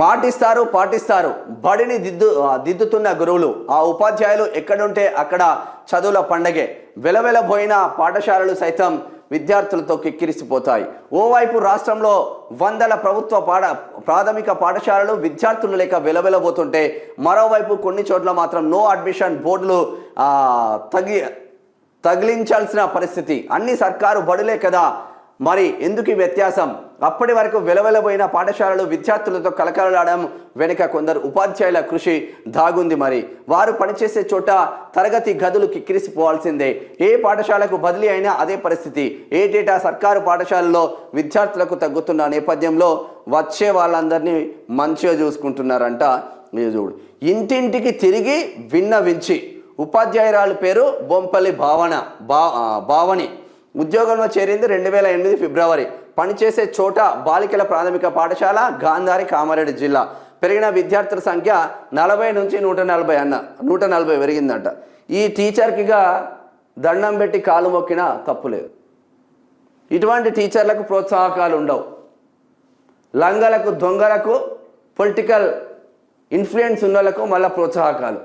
మాటిస్తారు పాటిస్తారు. బడిని దిద్దు దిద్దుతున్న గురువులు. ఆ ఉపాధ్యాయులు ఎక్కడుంటే అక్కడ చదువుల పండగే. వెలవెలబోయిన పాఠశాలలు సైతం విద్యార్థులతో కిక్కిరిసిపోతాయి. ఓవైపు రాష్ట్రంలో వందల ప్రభుత్వ పాఠ ప్రాథమిక పాఠశాలలు విద్యార్థులు లేక వెలవెలబోతుంటే మరోవైపు కొన్ని చోట్ల మాత్రం నో అడ్మిషన్ బోర్డులు తగి తగిలించాల్సిన పరిస్థితి. అన్ని సర్కారు బడులే కదా. మరి ఎందుకు వ్యత్యాసం? అప్పటి వరకు వెలవెలబోయిన పాఠశాలలు విద్యార్థులతో కలకలలాడడం వెనుక కొందరు ఉపాధ్యాయుల కృషి దాగుంది మరి. వారు పనిచేసే చోట తరగతి గదులు కిక్కిరిసిపోవాల్సిందే ఏ పాఠశాలకు బదిలీ అయినా అదే పరిస్థితి. ఏటేటా సర్కారు పాఠశాలలో విద్యార్థులకు తగ్గుతున్న నేపథ్యంలో వచ్చే వాళ్ళందరినీ మంచిగా చూసుకుంటున్నారంట చూడు ఇంటింటికి తిరిగి విన్నవించి. ఉపాధ్యాయురాలు పేరు బొంపల్లి భావన బా భావని. ఉద్యోగంలో చేరింది రెండు వేల ఎనిమిది ఫిబ్రవరి. పనిచేసే చోట బాలికల ప్రాథమిక పాఠశాల గాంధారి కామారెడ్డి జిల్లా. పెరిగిన విద్యార్థుల సంఖ్య నలభై నుంచి నూట నలభై అన్న నూట నలభై పెరిగిందంట. ఈ టీచర్కిగా దండం పెట్టి కాలు మొక్కినా తప్పులేదు ఇటువంటి టీచర్లకు ప్రోత్సాహకాలు ఉండవు. లంగలకు దొంగలకు పొలిటికల్ ఇన్ఫ్లుయెన్స్ ఉన్న వాళ్ళకు మళ్ళీ ప్రోత్సాహకాలు.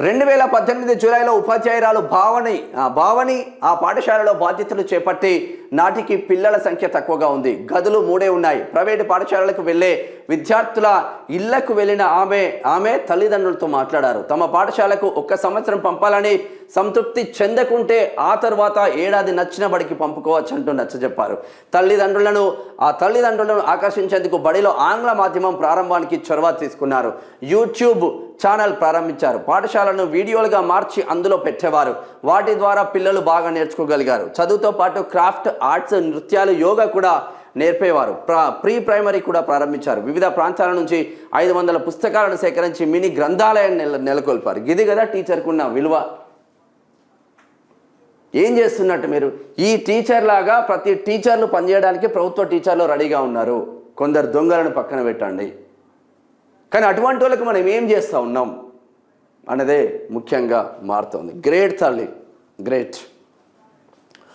రెండు వేల పద్దెనిమిది జూలైలో ఉపాధ్యాయురాలు భావని ఆ భావని ఆ పాఠశాలలో బాధ్యతలు చేపట్టి నాటికి పిల్లల సంఖ్య తక్కువగా ఉంది. గదులు మూడే ఉన్నాయి. ప్రైవేటు పాఠశాలలకు వెళ్ళే విద్యార్థుల ఇళ్ళకు వెళ్ళిన ఆమె ఆమె తల్లిదండ్రులతో మాట్లాడారు. తమ పాఠశాలకు ఒక్క సంవత్సరం పంపాలని సంతృప్తి చెందకుంటే ఆ తర్వాత ఏడాది నచ్చిన బడికి పంపుకోవచ్చు అంటూ నచ్చజెప్పారు. తల్లిదండ్రులను ఆ తల్లిదండ్రులను ఆకర్షించేందుకు బడిలో ఆంగ్ల మాధ్యమం ప్రారంభానికి చొరవ తీసుకున్నారు. యూట్యూబ్ ఛానల్ ప్రారంభించారు. పాఠశాలను వీడియోలుగా మార్చి అందులో పెట్టేవారు. వాటి ద్వారా పిల్లలు బాగా నేర్చుకోగలిగారు. చదువుతో పాటు క్రాఫ్ట్ ఆర్ట్స్ నృత్యాలు యోగా కూడా నేర్పేవారు. ప్రా ప్రీ ప్రైమరీ కూడా ప్రారంభించారు. వివిధ ప్రాంతాల నుంచి ఐదు వందల పుస్తకాలను సేకరించి మినీ గ్రంథాలయాన్ని నెల నెలకొల్పారు. ఇది కదా టీచర్కున్న విలువ. ఏం చేస్తున్నట్టు మీరు? ఈ టీచర్ లాగా ప్రతి టీచర్లు పనిచేయడానికి ప్రభుత్వ టీచర్లు రెడీగా ఉన్నారు. కొందరు దొంగలను పక్కన పెట్టండి. కానీ అటువంటి వాళ్ళకి మనం ఏం చేస్తూ ఉన్నాం? అన్నదే ముఖ్యంగా మారుతోంది. గ్రేట్ తల్లి. గ్రేట్